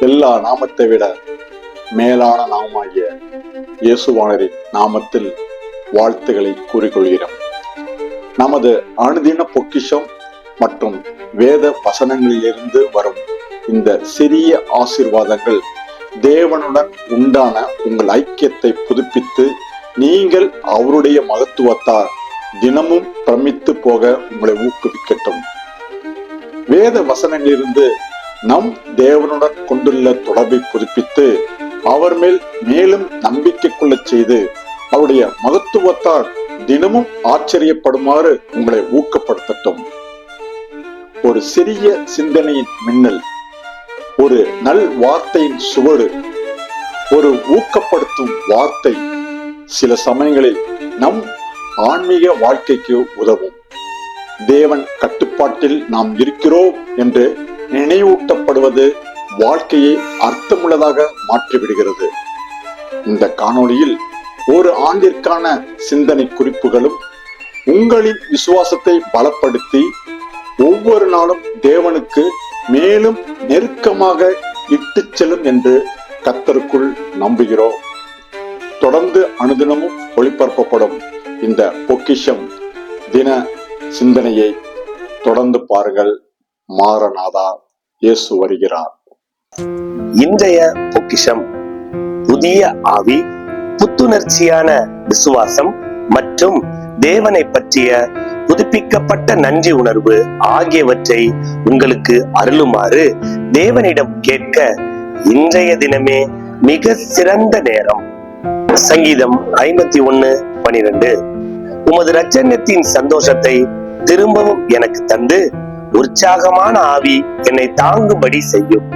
எல்லா நாமத்தை விட மேலான நாமாகிய இயேசுவானரின் நாமத்தில் வாழ்த்துக்களை கூறிக்கொள்கிறோம். நமது அனுதின பொக்கிஷம் மற்றும் வேத வசனங்களிலிருந்து வரும் இந்த சிறிய ஆசிர்வாதங்கள் தேவனுடன் உண்டான உங்கள் ஐக்கியத்தை புதுப்பித்து நீங்கள் அவருடைய மகத்துவத்தால் தினமும் பிரமித்து போக உங்களை ஊக்குவிக்கட்டும். வேத வசனங்களிலிருந்து நம் தேவனுடன் கொண்டுள்ள தொடர்பை புதுப்பித்து அவர் மேல் மேலும் நம்பிக்கை கொள்ள செய்து அவருடைய மகத்துவத்தால் தினமும் ஆச்சரியப்படுமாறு உங்களை ஊக்கப்படுத்தட்டும். ஒரு சிறிய சிந்தனையின் மின்னல் ஒரு நல் வார்த்தையின் சுவடு ஒரு ஊக்கப்படுத்தும் வார்த்தை சில சமயங்களில் நம் ஆன்மீக வாழ்க்கைக்கு உதவும். தேவன் கட்டுப்பாட்டில் நாம் இருக்கிறோம் என்று நினைவூட்டப்படுவது வாழ்க்கையை அர்த்தமுள்ளதாக மாற்றிவிடுகிறது. இந்த காணொளியில் ஒரு ஆண்டிற்கான சிந்தனை குறிப்புகளும் உங்களின் விசுவாசத்தை பலப்படுத்தி ஒவ்வொரு நாளும் தேவனுக்கு மேலும் நெருக்கமாக இட்டு செல்லும் என்று கத்தருக்குள் நம்புகிறோம். தொடர்ந்து அனுதினமும் ஒளிபரப்பப்படும் இந்த பொக்கிஷம் தின சிந்தனையை தொடர்ந்து பாருங்கள். மாரநாதா இயேசு வருகிறார். இன்றைய பொக்கிஷம் புதிய ஆவி புத்துணர்ச்சியான விசுவாசம் மற்றும் தேவனை பற்றிய புதுப்பிக்கப்பட்ட நன்றி உணர்வு ஆகியவற்றை உங்களுக்கு அருளுமாறு தேவனிடம் கேட்க இன்றைய தினமே மிக சிறந்த நேரம். சங்கீதம் ஐம்பத்தி ஒன்னு பனிரெண்டு. உமது ரச்சனத்தின் சந்தோஷத்தை திரும்பவும் எனக்கு தந்து உற்சாகமான ஆவி என்னை தாங்கும்படி செய்யும்.